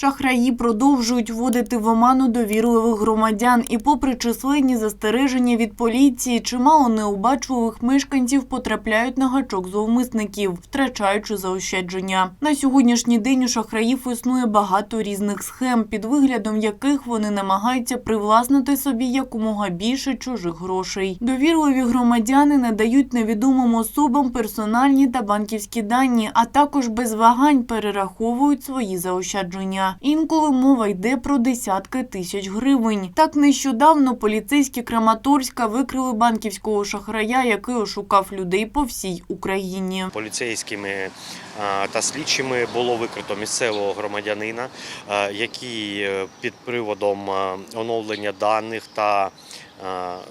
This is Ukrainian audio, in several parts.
Шахраї продовжують вводити в оману довірливих громадян, і, попри численні застереження від поліції, чимало необачливих мешканців потрапляють на гачок зловмисників, втрачаючи заощадження. На сьогоднішній день у шахраїв існує багато різних схем, під виглядом яких вони намагаються привласнити собі якомога більше чужих грошей. Довірливі громадяни надають невідомим особам персональні та банківські дані, а також без вагань перераховують свої заощадження. Інколи мова йде про десятки тисяч гривень. Так нещодавно поліцейські Краматорська викрили банківського шахрая, який ошукав людей по всій Україні. поліцейськими е, та слідчими було викрито місцевого громадянина, е, який е, під приводом оновлення даних та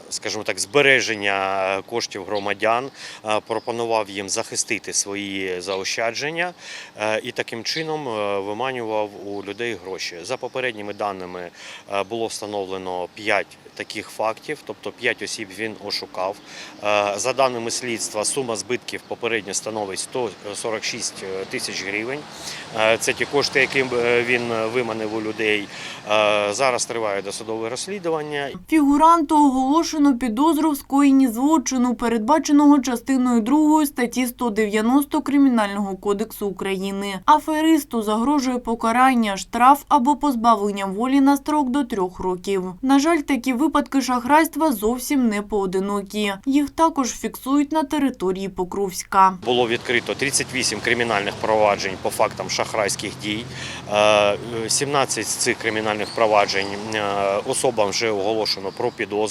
Скажімо так, збереження коштів громадян е, пропонував їм захистити свої заощадження е, і таким чином е, виманював у людей гроші. За попередніми даними е, було встановлено 5 таких фактів, тобто 5 осіб він ошукав. Е, За даними слідства, сума збитків попередньо становить 146 тисяч гривень. Е, Це ті кошти, які е, він виманив у людей. Е, Зараз триває досудове розслідування. Фігуранту оголошено підозру в скоєнні злочину, передбаченого частиною 2 статті 190 Кримінального кодексу України. Аферисту загрожує покарання, штраф або позбавлення волі на строк до трьох років. На жаль, такі випадки шахрайства зовсім не поодинокі. Їх також фіксують на території Покровська. Було відкрито 38 кримінальних проваджень по фактам шахрайських дій. Е, 17 з цих кримінальних проваджень е, особам вже оголошено про підозру,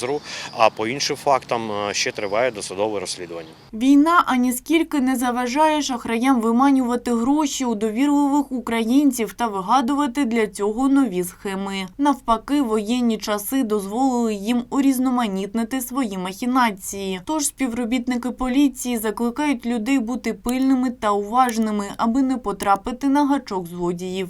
а по іншим фактам е, ще триває досудове розслідування. Війна аніскільки не заважає шахраям виманювати гроші у довірливих українців та вигадувати для цього нові схеми. Навпаки, воєнні часи дозволили їм урізноманітнити свої махінації. Тож співробітники поліції закликають людей бути пильними та уважними, аби не потрапити на гачок злодіїв.